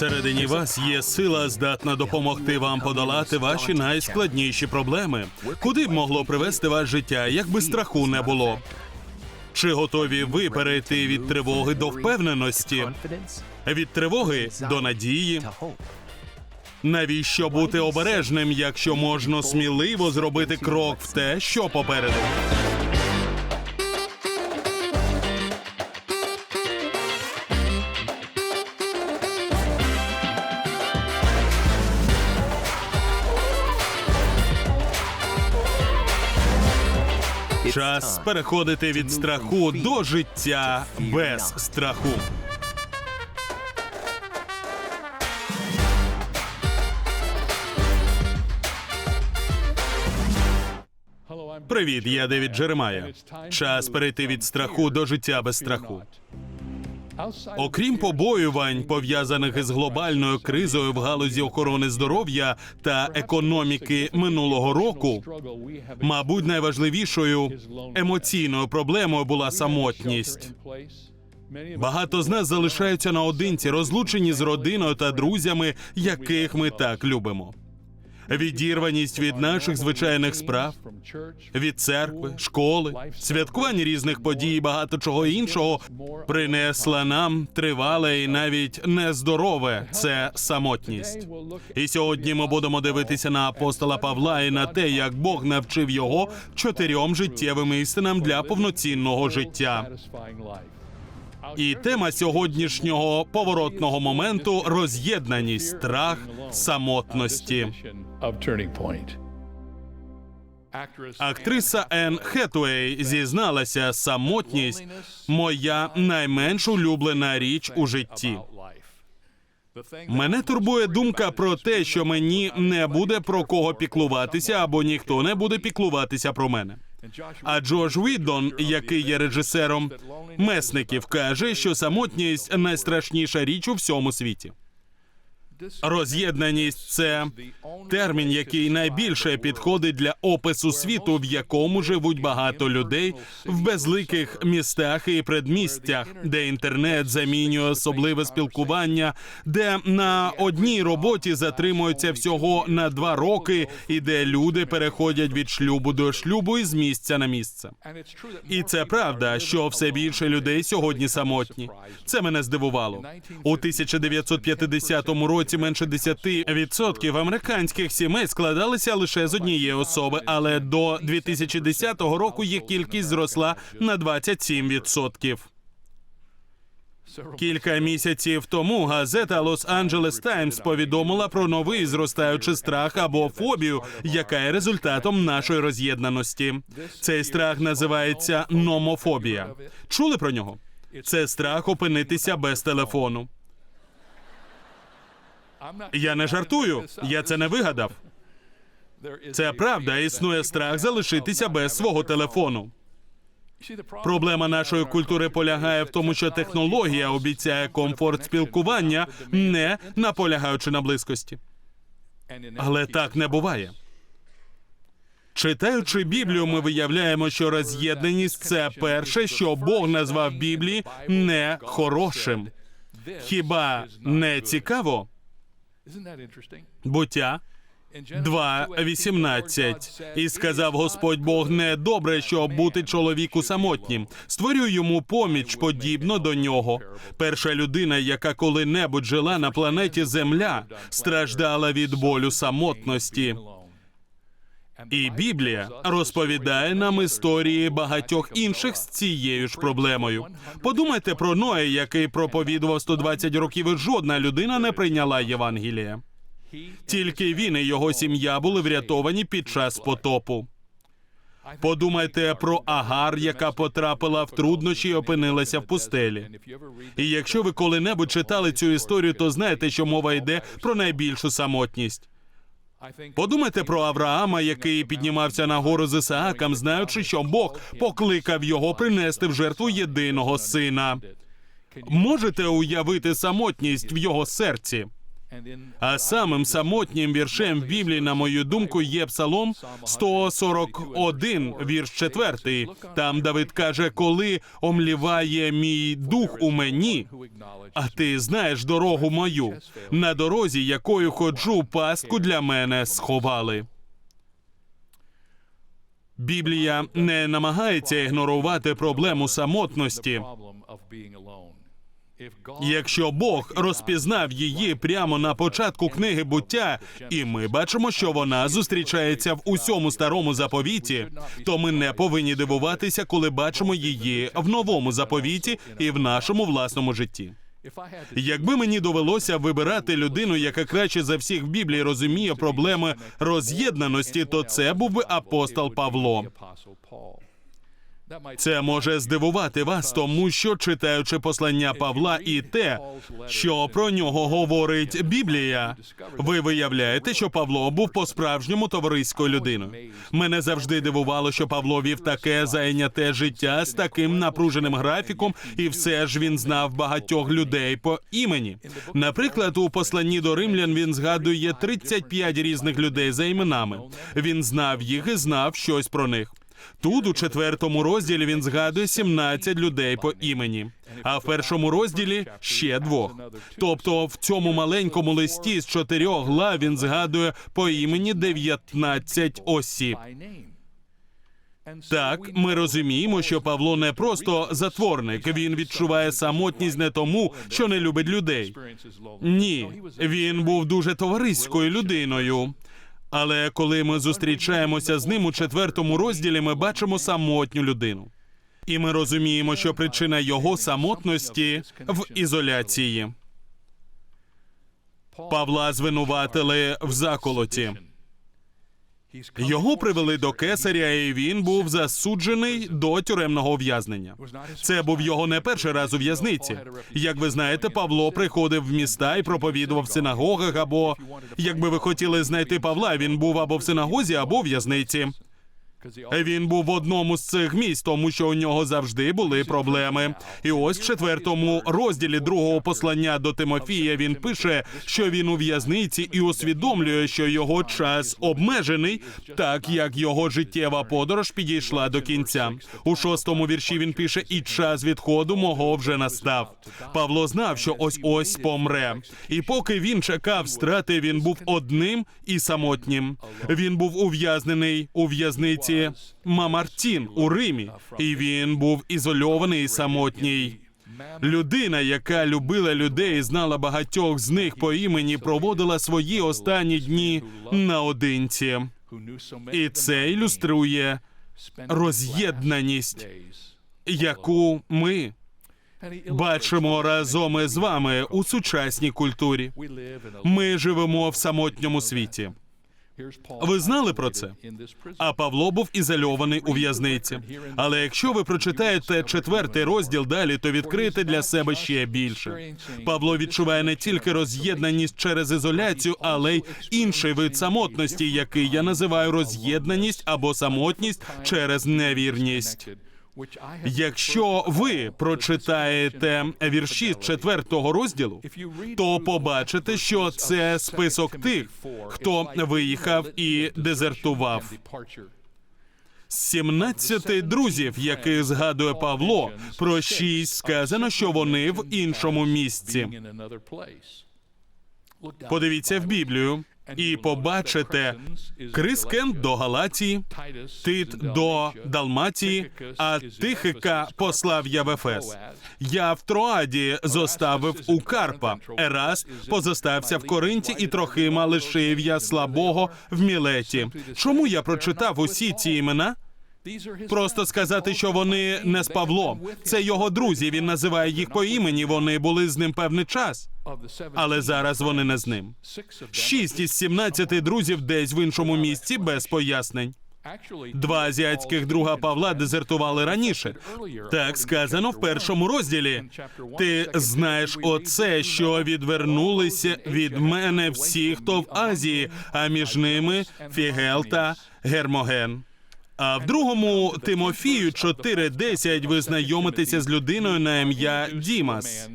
Всередині вас є сила, здатна допомогти вам подолати ваші найскладніші проблеми. Куди б могло привести вас життя, якби страху не було? Чи готові ви перейти від тривоги до впевненості, від тривоги до надії? Навіщо бути обережним, якщо можна сміливо зробити крок в те, що попереду? Переходити від страху до життя без страху. Привіт, я Девід Джеремая. Час перейти від страху до життя без страху. Окрім побоювань, пов'язаних із глобальною кризою в галузі охорони здоров'я та економіки минулого року, мабуть, найважливішою емоційною проблемою була самотність. Багато з нас залишаються наодинці, розлучені з родиною та друзями, яких ми так любимо. Відірваність від наших звичайних справ, від церкви, школи, святкувань різних подій і багато чого іншого принесла нам тривале і навіть нездорове це самотність. І сьогодні ми будемо дивитися на апостола Павла і на те, як Бог навчив його чотирьом життєвим істинам для повноцінного життя. І тема сьогоднішнього поворотного моменту роз'єднаність, страх самотності. Актриса Енн Хетуей зізналася, самотність моя найменш улюблена річ у житті. Мене турбує думка про те, що мені не буде про кого піклуватися, або ніхто не буде піклуватися про мене. А Джош Віддон, який є режисером месників, каже, що самотність найстрашніша річ у всьому світі. Роз'єднаність це термін, який найбільше підходить для опису світу, в якому живуть багато людей в безликих містах і предмістях, де інтернет замінює особливе спілкування, де на одній роботі затримуються всього на два роки, і де люди переходять від шлюбу до шлюбу і з місця на місце. І це правда, що все більше людей сьогодні самотні. Це мене здивувало. У 1950 році менше 10% американських сімей складалися лише з однієї особи, але до 2010 року їх кількість зросла на 27%. Кілька місяців тому газета Лос-Анджелес Таймс повідомила про новий зростаючий страх або фобію, яка є результатом нашої роз'єднаності. Цей страх називається номофобія. Чули про нього? Це страх опинитися без телефону. Я не жартую, я це не вигадав. Це правда. Існує страх залишитися без свого телефону. Проблема нашої культури полягає в тому, що технологія обіцяє комфорт спілкування, не наполягаючи на близькості. Але так не буває. Читаючи Біблію, ми виявляємо, що роз'єднаність це перше, що Бог назвав Біблії не хорошим. Хіба не цікаво? Буття 2.18. І сказав Господь Бог не добре, щоб бути чоловіку самотнім. Створю йому поміч подібно до нього. Перша людина, яка коли-небудь жила на планеті Земля, страждала від болю самотності. І Біблія розповідає нам історії багатьох інших з цією ж проблемою. Подумайте про Ноя, який проповідував 120 років, і жодна людина не прийняла Євангелія. Тільки він і його сім'я були врятовані під час потопу. Подумайте про Агар, яка потрапила в труднощі і опинилася в пустелі. І якщо ви коли-небудь читали цю історію, то знаєте, що мова йде про найбільшу самотність. Подумайте про Авраама, який піднімався на гору з Ісааком, знаючи, що Бог покликав його принести в жертву єдиного сина. Можете уявити самотність в його серці? А самим самотнім віршем в Біблії, на мою думку, є Псалом 141, вірш 4. Там Давид каже, коли омліває мій дух у мені, а ти знаєш дорогу мою. На дорозі, якою ходжу, пастку для мене сховали. Біблія не намагається ігнорувати проблему самотності. Якщо Бог розпізнав її прямо на початку книги буття, і ми бачимо, що вона зустрічається в усьому старому заповіті, то ми не повинні дивуватися, коли бачимо її в новому заповіті і в нашому власному житті. Якби мені довелося вибирати людину, яка краще за всіх в Біблії розуміє проблеми роз'єднаності, то це був би апостол Павло. Це може здивувати вас, тому що читаючи послання Павла і те, що про нього говорить Біблія, ви виявляєте, що Павло був по-справжньому товариською людиною. Мене завжди дивувало, що Павло вів таке зайняте життя з таким напруженим графіком, і все ж він знав багатьох людей по імені. Наприклад, у посланні до римлян він згадує 35 різних людей за іменами. Він знав їх і знав щось про них. Тут, у четвертому розділі, він згадує 17 людей по імені, а в першому розділі ще двох. Тобто, в цьому маленькому листі з чотирьох глав він згадує по імені 19 осіб. Так, ми розуміємо, що Павло не просто затворник. Він відчуває самотність не тому, що не любить людей. Ні, він був дуже товариською людиною. Але коли ми зустрічаємося з ним у четвертому розділі, ми бачимо самотню людину. І ми розуміємо, що причина його самотності в ізоляції. Павла звинуватили в заколоті. Його привели до кесаря, і він був засуджений до тюремного ув'язнення. Це був його не перший раз у в'язниці. Як ви знаєте, Павло приходив в міста і проповідував в синагогах. Або якби ви хотіли знайти Павла, він був або в синагозі, або в в'язниці. Він був в одному з цих місць, тому що у нього завжди були проблеми. І ось в четвертому розділі другого послання до Тимофія він пише, що він у в'язниці і усвідомлює, що його час обмежений, так як його життєва подорож підійшла до кінця. У шостому вірші він пише: і час відходу мого вже настав. Павло знав, що ось ось помре. І поки він чекав страти, він був одним і самотнім. Він був ув'язнений у в'язниці. Мамартін у Римі, і він був ізольований і самотній. Людина, яка любила людей, знала багатьох з них по імені, проводила свої останні дні наодинці. І це ілюструє роз'єднаність, яку ми бачимо разом із вами у сучасній культурі. Ми живемо в самотньому світі. Ви знали про це? А Павло був ізольований у в'язниці. Але якщо ви прочитаєте четвертий розділ далі, то відкрите для себе ще більше. Павло відчуває не тільки роз'єднаність через ізоляцію, але й інший вид самотності, який я називаю роз'єднаність або самотність через невірність. Якщо ви прочитаєте вірші з четвертого розділу, то побачите, що це список тих, хто виїхав і дезертував. З 17 друзів, яких згадує Павло, про шість сказано, що вони в іншому місці. Подивіться в Біблію і побачите Крис Кент до Галації, Тит до Далмації, а Тихика послав я в Ефес. Я в Троаді зоставив у Карпа. Ераст позостався в Коринті, і Трохима лишив я слабого в Мілеті. Чому я прочитав усі ці імена? Просто сказати, що вони не з Павлом. Це його друзі. Він називає їх по імені. Вони були з ним певний час. Але зараз вони не з ним. Шість із сімнадцяти друзів десь в іншому місці без пояснень. Два азіатських друга Павла дезертували раніше. Так сказано в першому розділі. Ти знаєш оце, що відвернулися від мене всі, хто в Азії, а між ними Фігел та Гермоген. А в другому Тимофію 4.10 ви знайомитеся з людиною на ім'я Дімас.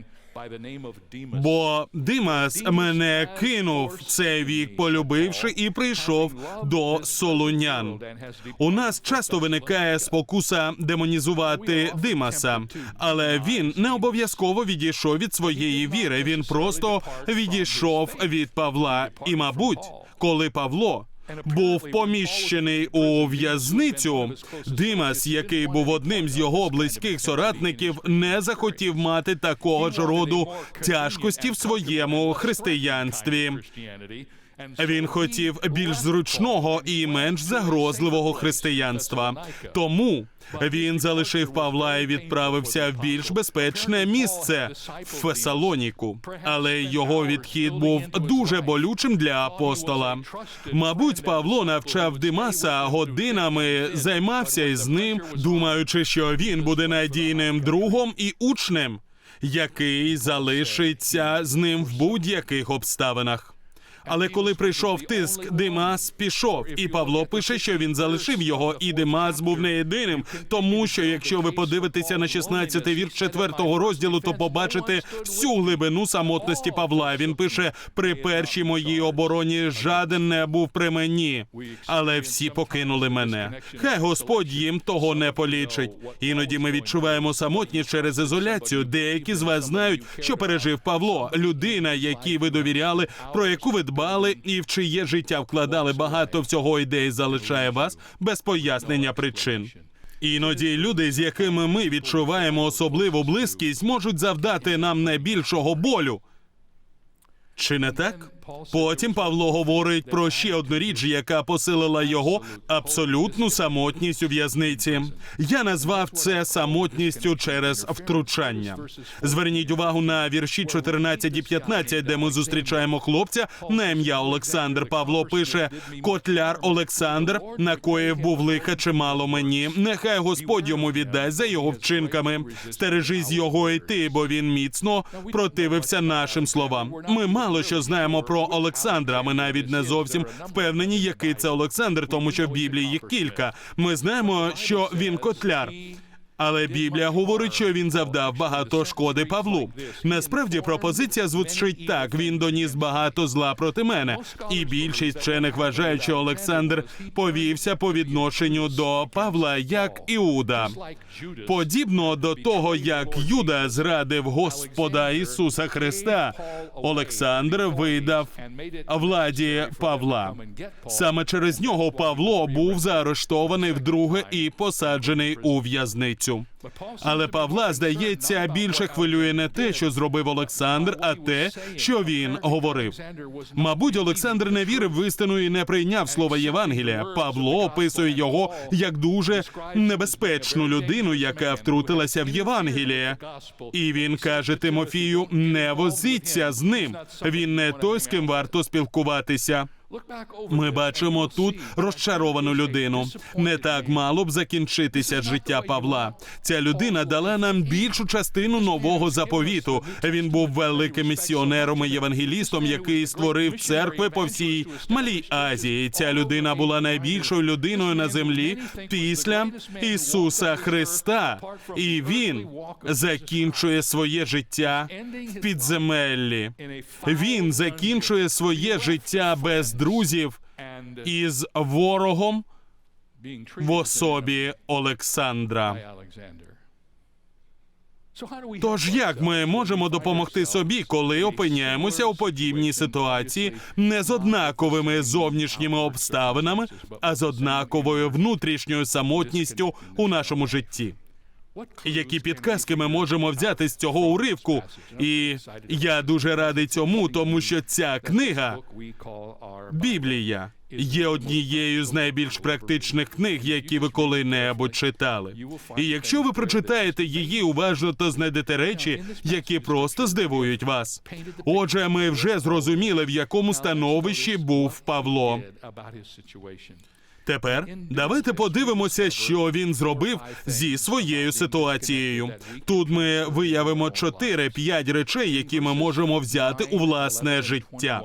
Бо Димас мене кинув цей вік, полюбивши, і прийшов до солунян. У нас часто виникає спокуса демонізувати Димаса, але він не обов'язково відійшов від своєї віри. Він просто відійшов від Павла. І, мабуть, коли Павло. Був поміщений у в'язницю. Димас, який був одним з його близьких соратників, не захотів мати такого ж роду тяжкості в своєму християнстві. Він хотів більш зручного і менш загрозливого християнства. Тому він залишив Павла і відправився в більш безпечне місце в Фесалоніку. Але його відхід був дуже болючим для апостола. Мабуть, Павло навчав Димаса годинами, займався із ним, думаючи, що він буде надійним другом і учнем, який залишиться з ним в будь-яких обставинах. Але коли прийшов тиск, Димас пішов, і Павло пише, що він залишив його, і Димас був не єдиним, тому що якщо ви подивитеся на 16-й вірш 4-го розділу, то побачите всю глибину самотності Павла. Він пише: при першій моїй обороні жаден не був при мені, але всі покинули мене. Хай Господь їм того не полічить. Іноді ми відчуваємо самотність через ізоляцію. Деякі з вас знають, що пережив Павло, людина, якій ви довіряли, про яку ви дбали і в чиє життя вкладали багато всього ідей, залишає вас без пояснення причин. Іноді люди, з якими ми відчуваємо особливу близькість, можуть завдати нам найбільшого болю. Чи не так? Потім Павло говорить про ще одну річ, яка посилила його абсолютну самотність у в'язниці. Я назвав це самотністю через втручання. Зверніть увагу на вірші 14 і 15, де ми зустрічаємо хлопця на ім'я Олександр. Павло пише: Котляр Олександр накоїв був лиха чимало мені. Нехай Господь йому віддасть за його вчинками. Стережись його і ти, бо він міцно противився нашим словам. Ми мало що знаємо про Олександра. Ми навіть не зовсім впевнені, який це Олександр, тому що в Біблії їх кілька. Ми знаємо, що він котляр. Але Біблія говорить, що він завдав багато шкоди Павлу. Насправді пропозиція звучить так: він доніс багато зла проти мене, і більшість вчених вважають, що Олександр повівся по відношенню до Павла як Іуда. Подібно до того, як Юда зрадив Господа Ісуса Христа, Олександр видав владі Павла. Саме через нього Павло був заарештований вдруге і посаджений у в'язницю. Але Павла, здається, більше хвилює не те, що зробив Олександр, а те, що він говорив. Мабуть, Олександр не вірив в істину і не прийняв слова Євангелія. Павло описує його як дуже небезпечну людину, яка втрутилася в Євангеліє. І він каже Тимофію: не возіться з ним. Він не той, з ким варто спілкуватися. Ми бачимо тут розчаровану людину. Не так мало б закінчитися життя Павла. Ця людина дала нам більшу частину нового заповіту. Він був великим місіонером і євангелістом, який створив церкви по всій Малій Азії. Ця людина була найбільшою людиною на землі після Ісуса Христа, і він закінчує своє життя в підземеллі. Він закінчує своє життя без друзів із ворогом в особі Олександра. Тож як ми можемо допомогти собі, коли опиняємося у подібній ситуації не з однаковими зовнішніми обставинами, а з однаковою внутрішньою самотністю у нашому житті? Які підказки ми можемо взяти з цього уривку? І я дуже радий цьому, тому що ця книга Біблія є однією з найбільш практичних книг, які ви коли-небудь читали. І якщо ви прочитаєте її уважно, то знайдете речі, які просто здивують вас. Отже, ми вже зрозуміли, в якому становищі був Павло. Тепер давайте подивимося, що він зробив зі своєю ситуацією. Тут ми виявимо 4-5 речей, які ми можемо взяти у власне життя.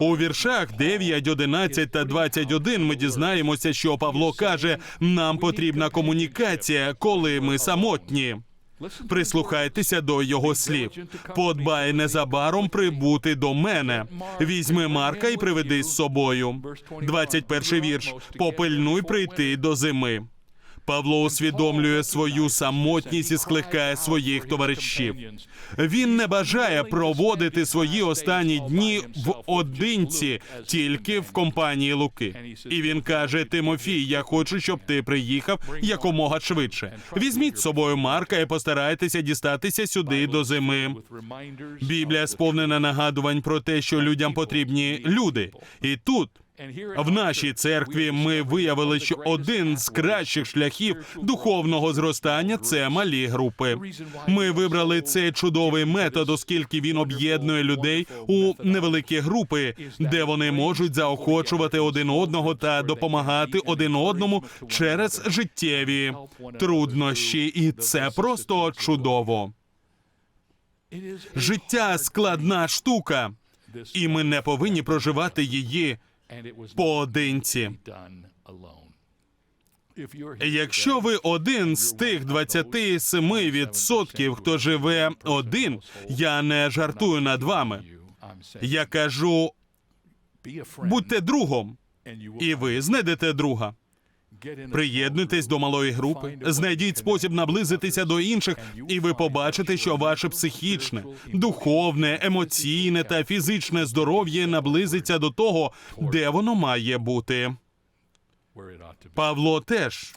У віршах 9, 11 та 21 ми дізнаємося, що Павло каже: нам потрібна комунікація, коли ми самотні. Прислухайтеся до його слів. Подбай незабаром прибути до мене. Візьми Марка і приведи з собою. 21 вірш. Попильнуй прийти до зими. Павло усвідомлює свою самотність і скликає своїх товаришів. Він не бажає проводити свої останні дні в одинці, тільки в компанії Луки. І він каже: Тимофій, я хочу, щоб ти приїхав якомога швидше. Візьміть з собою Марка і постарайтеся дістатися сюди до зими. Біблія сповнена нагадувань про те, що людям потрібні люди. І тут. В нашій церкві ми виявили, що один з кращих шляхів духовного зростання це малі групи. Ми вибрали цей чудовий метод, оскільки він об'єднує людей у невеликі групи, де вони можуть заохочувати один одного та допомагати один одному через життєві труднощі, і це просто чудово. Життя складна штука, і ми не повинні проживати її поодинці. Якщо ви один з тих 27%, хто живе один, я не жартую над вами. Я кажу, будьте другом, і ви знайдете друга. Приєднуйтесь до малої групи, знайдіть спосіб наблизитися до інших, і ви побачите, що ваше психічне, духовне, емоційне та фізичне здоров'я наблизиться до того, де воно має бути. Павло теж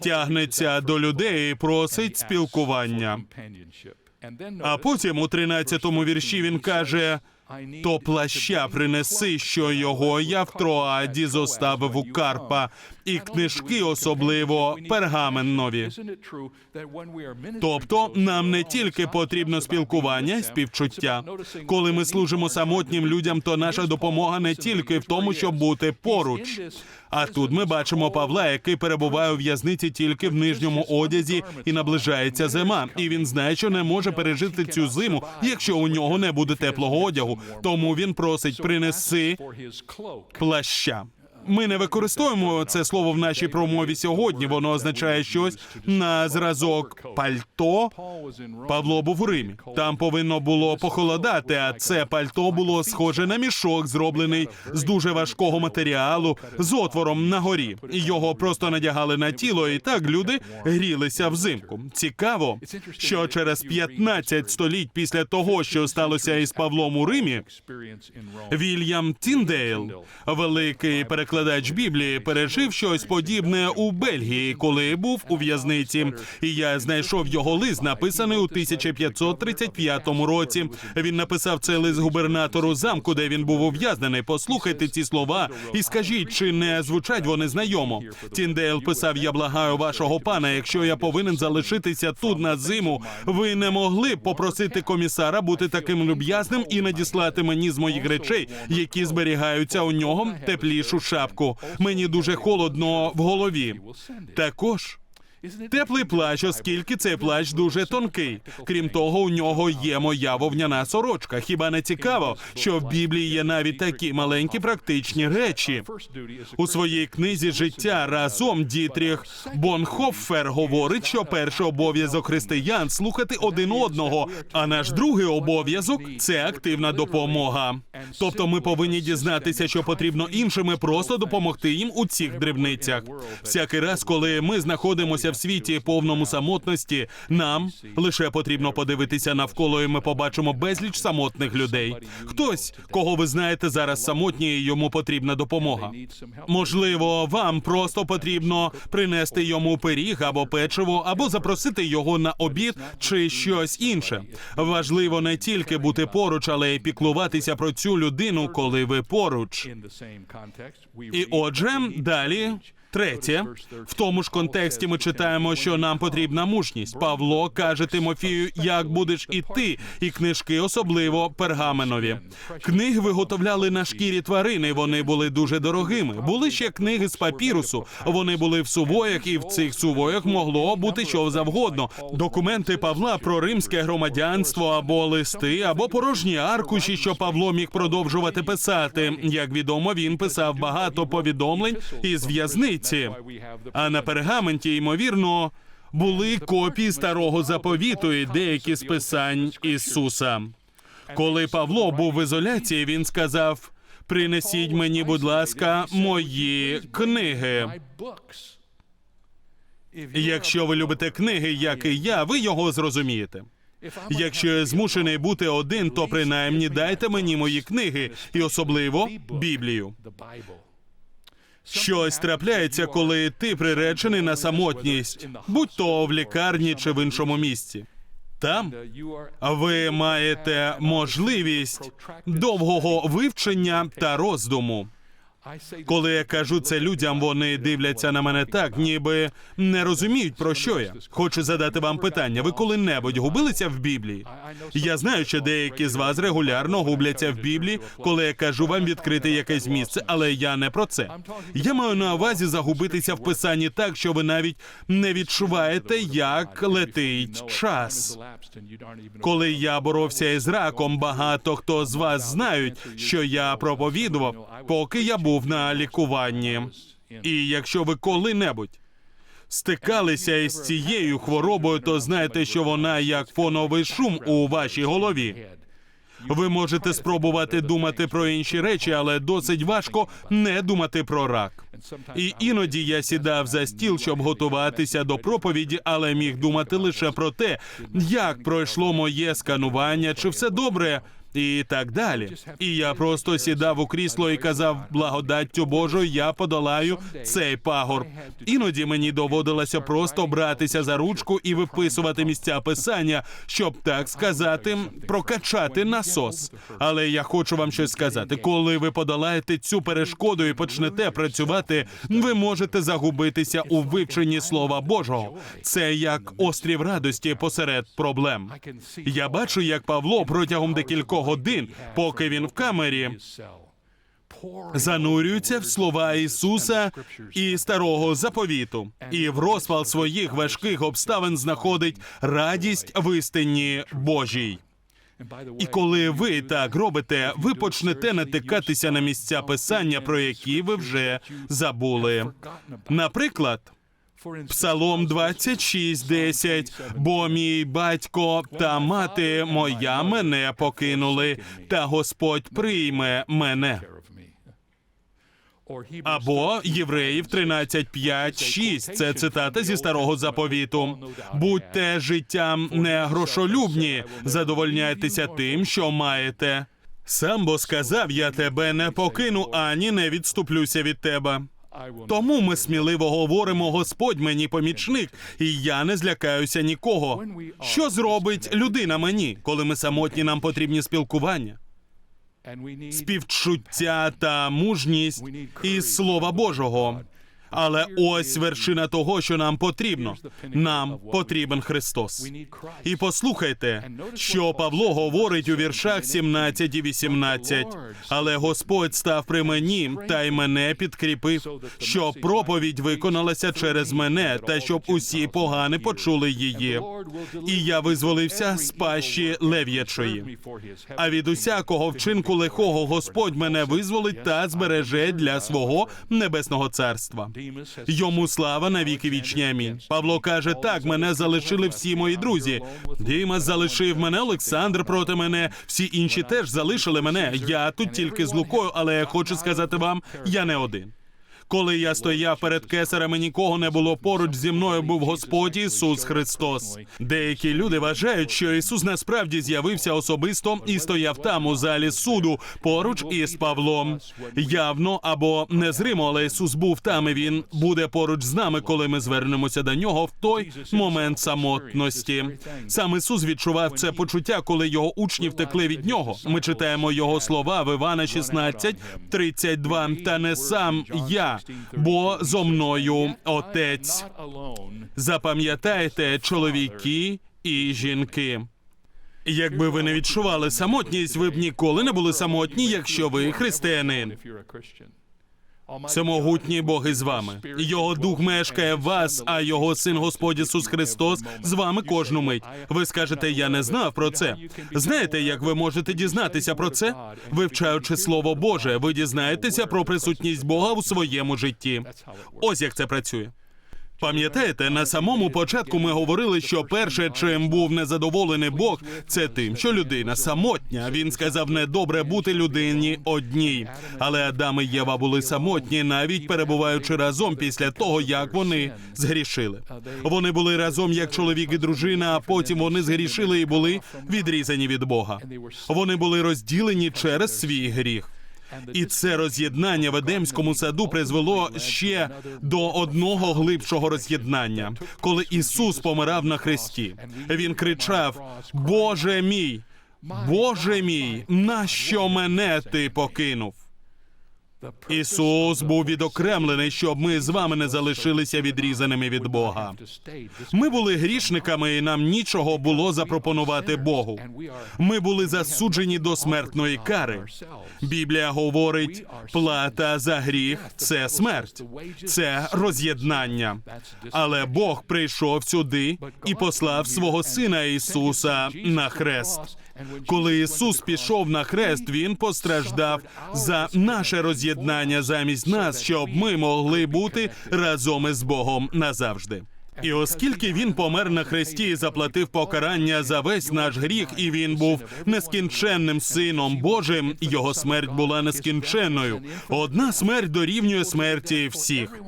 тягнеться до людей і просить спілкування. А потім у 13-му вірші він каже: то плаща принеси, що його я в Троаді зоставив у Карпа, і книжки особливо пергаменнові. Тобто нам не тільки потрібно спілкування і співчуття. Коли ми служимо самотнім людям, то наша допомога не тільки в тому, щоб бути поруч. А тут ми бачимо Павла, який перебуває у в'язниці тільки в нижньому одязі і наближається зима. І він знає, що не може пережити цю зиму, якщо у нього не буде теплого одягу. Тому він просить принеси плаща. Ми не використовуємо це слово в нашій промові сьогодні. Воно означає щось на зразок пальто. Павло був у Римі. Там повинно було похолодати, а це пальто було схоже на мішок, зроблений з дуже важкого матеріалу, з отвором на горі. Його просто надягали на тіло, і так люди грілися взимку. Цікаво, що через 15 століть після того, що сталося із Павлом у Римі, Вільям Тіндейл, великий перекладач Біблії, пережив щось подібне у Бельгії, коли був у в'язниці. І я знайшов його лист, написаний у 1535 році. Він написав цей лист губернатору замку, де він був ув'язнений. Послухайте ці слова і скажіть, чи не звучать вони знайомо. Тіндейл писав: Я благаю вашого пана. Якщо я повинен залишитися тут на зиму, ви не могли б попросити комісара бути таким люб'язним і надіслати мені з моїх речей, які зберігаються у нього теплішу шапку. Мені дуже холодно в голові. Також. Теплий плащ, оскільки цей плащ дуже тонкий. Крім того, у нього є моя вовняна сорочка. Хіба не цікаво, що в Біблії є навіть такі маленькі практичні речі? У своїй книзі життя разом Дітріх Бонхоффер говорить, що перший обов'язок християн слухати один одного, а наш другий обов'язок це активна допомога. Тобто, ми повинні дізнатися, що потрібно іншим, просто допомогти їм у цих дрібницях. Всякий раз, коли ми знаходимося в світі повному самотності, нам лише потрібно подивитися навколо, і ми побачимо безліч самотних людей. Хтось, кого ви знаєте зараз самотні, і йому потрібна допомога. Можливо, вам просто потрібно принести йому пиріг або печиво, або запросити його на обід чи щось інше. Важливо не тільки бути поруч, але й піклуватися про цю людину, коли ви поруч. І отже, далі. Третє, в тому ж контексті ми читаємо, що нам потрібна мужність. Павло каже Тимофію, як будеш іти, і книжки особливо пергаменові. Книги виготовляли на шкірі тварини. Вони були дуже дорогими. Були ще книги з папірусу. Вони були в сувоях, і в цих сувоях могло бути що завгодно. Документи Павла про римське громадянство або листи, або порожні аркуші, що Павло міг продовжувати писати. Як відомо, він писав багато повідомлень із в'язниць. А на пергаменті, ймовірно, були копії старого заповіту і деякі з писань Ісуса. Коли Павло був в ізоляції, він сказав: Принесіть мені, будь ласка, мої книги. Якщо ви любите книги, як і я, ви його зрозумієте. Якщо я змушений бути один, то принаймні дайте мені мої книги, і особливо Біблію. Щось трапляється, коли ти приречений на самотність, будь то в лікарні чи в іншому місці. Там ви маєте можливість довгого вивчення та роздуму. Коли я кажу це людям, вони дивляться на мене так, ніби не розуміють про що я. Хочу задати вам питання. Ви коли-небудь губилися в Біблії? Я знаю, що деякі з вас регулярно губляться в Біблії, коли я кажу вам відкрити якесь місце, але я не про це. Я маю на увазі загубитися в писанні так, що ви навіть не відчуваєте, як летить час. Коли я боровся із раком, багато хто з вас знають, що я проповідував, поки я був на лікуванні. І якщо ви коли-небудь стикалися із цією хворобою, то знаєте, що вона як фоновий шум у вашій голові. Ви можете спробувати думати про інші речі, але досить важко не думати про рак. І іноді я сідав за стіл, щоб готуватися до проповіді, але міг думати лише про те, як пройшло моє сканування, чи все добре. І так далі. І я просто сідав у крісло і казав, благодаттю Божою я подолаю цей пагорб. Іноді мені доводилося просто братися за ручку і виписувати місця писання, щоб так сказати, прокачати насос. Але я хочу вам щось сказати. Коли ви подолаєте цю перешкоду і почнете працювати, ви можете загубитися у вивченні слова Божого. Це як острів радості посеред проблем. Я бачу, як Павло протягом декількох годин, поки він в камері, занурюється в слова Ісуса і старого заповіту, і в розпал своїх важких обставин знаходить радість в істині Божій. І коли ви так робите, ви почнете натикатися на місця писання, про які ви вже забули. Наприклад. Псалом 26, 10. Бо мій батько та мати моя мене покинули, та Господь прийме мене. Або Євреїв 13, 5, 6. Це цитата зі старого заповіту. Будьте життям не грошолюбні, задовольняйтеся тим, що маєте. Сам бо сказав, я тебе не покину, ані не відступлюся від тебе. Тому ми сміливо говоримо, Господь мені помічник, і я не злякаюся нікого. Що зробить людина мені, коли ми самотні, нам потрібні спілкування, співчуття та мужність і слова Божого. Але ось вершина того, що нам потрібно. Нам потрібен Христос. І послухайте, що Павло говорить у віршах 17 і 18. Але Господь став при мені та й мене підкріпив, щоб проповідь виконалася через мене, та щоб усі погани почули її. І я визволився з пащі лев'ячої. А від усякого вчинку лихого Господь мене визволить та збереже для свого небесного царства. Йому слава на віки вічні. Амінь. Павло каже: так, мене залишили всі мої друзі. Діма залишив мене, Олександр проти мене. Всі інші теж залишили мене. Я тут тільки з Лукою, але я хочу сказати вам, я не один. Коли я стояв перед кесарем і нікого не було поруч зі мною, був Господь Ісус Христос. Деякі люди вважають, що Ісус насправді з'явився особисто і стояв там у залі суду поруч із Павлом. Явно або незримо, але Ісус був там. і Він буде поруч з нами, коли ми звернемося до нього в той момент самотності. Сам Ісус відчував це почуття, коли його учні втекли від нього. Ми читаємо його слова в Івана 16, 32. Та не сам я бо зо мною отець. Запам'ятайте, чоловіки і жінки. Якби ви не відчували самотність, ви б ніколи не були самотні, якщо ви християнин. Всемогутній Бог із вами. Його дух мешкає в вас, а його син Господь Ісус Христос з вами кожну мить. Ви скажете, я не знав про це. Знаєте, як ви можете дізнатися про це? Вивчаючи Слово Боже, ви дізнаєтеся про присутність Бога у своєму житті. Ось як це працює. Пам'ятаєте, на самому початку ми говорили, що перше, чим був незадоволений Бог, це тим, що людина самотня. Він сказав, не добре бути людині одній. Але Адам і Єва були самотні, навіть перебуваючи разом після того, як вони згрішили. Вони були разом як чоловік і дружина, а потім вони згрішили і були відрізані від Бога. Вони були розділені через свій гріх. І це роз'єднання в Едемському саду призвело ще до одного глибшого роз'єднання, коли Ісус помирав на хресті. Він кричав: Боже мій, Боже мій, нащо мене ти покинув? Ісус був відокремлений, щоб ми з вами не залишилися відрізаними від Бога. Ми були грішниками, і нам нічого було запропонувати Богу. Ми були засуджені до смертної кари. Біблія говорить, плата за гріх це смерть, це роз'єднання. Але Бог прийшов сюди і послав свого сина Ісуса на хрест. Коли Ісус пішов на хрест, Він постраждав за наше роз'єднання замість нас, щоб ми могли бути разом із Богом назавжди. І оскільки він помер на хресті і заплатив покарання за весь наш гріх, і він був нескінченним сином Божим, його смерть була нескінченною. Одна смерть дорівнює смерті всіх.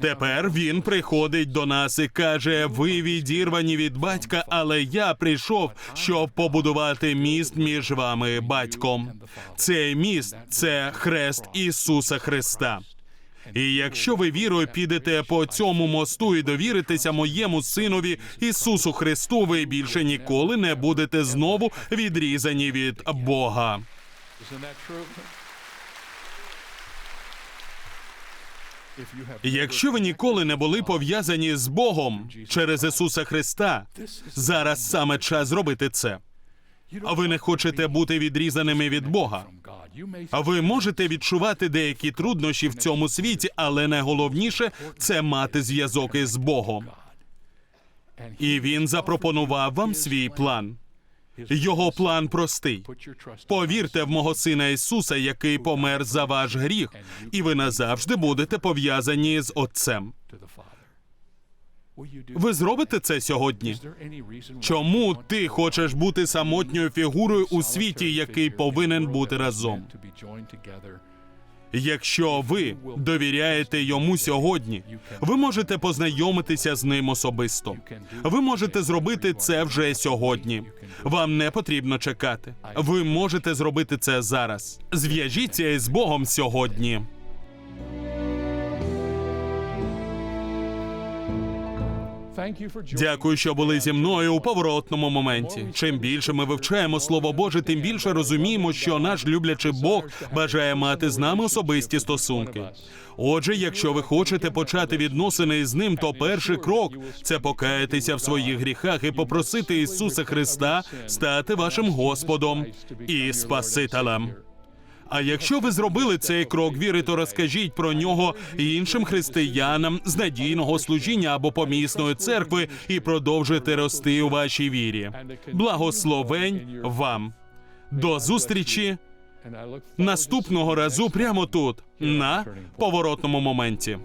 Тепер він приходить до нас і каже: Ви відірвані від батька, але я прийшов, щоб побудувати міст між вами, батьком. Цей міст це хрест Ісуса Христа. І якщо ви вірою підете по цьому мосту і довіритеся моєму синові Ісусу Христу, ви більше ніколи не будете знову відрізані від Бога. Якщо ви ніколи не були пов'язані з Богом через Ісуса Христа, зараз саме час зробити це. А ви не хочете бути відрізаними від Бога. А ви можете відчувати деякі труднощі в цьому світі, але найголовніше це мати зв'язок із Богом. І він запропонував вам свій план. Його план простий. Повірте в мого сина Ісуса, який помер за ваш гріх, і ви назавжди будете пов'язані з Отцем. Ви зробите це сьогодні? Чому ти хочеш бути самотньою фігурою у світі, який повинен бути разом? Якщо ви довіряєте йому сьогодні, ви можете познайомитися з ним особисто. Ви можете зробити це вже сьогодні. Вам не потрібно чекати. Ви можете зробити це зараз. Зв'яжіться із Богом сьогодні. Дякую, що були зі мною у поворотному моменті. Чим більше ми вивчаємо слово Боже, тим більше розуміємо, що наш люблячий Бог бажає мати з нами особисті стосунки. Отже, якщо ви хочете почати відносини з ним, то перший крок це покаятися в своїх гріхах і попросити Ісуса Христа стати вашим Господом і Спасителем. А якщо ви зробили цей крок віри, то розкажіть про нього іншим християнам з надійного служіння або помісної церкви і продовжуйте рости у вашій вірі. Благословень вам. До зустрічі наступного разу прямо тут, на поворотному моменті.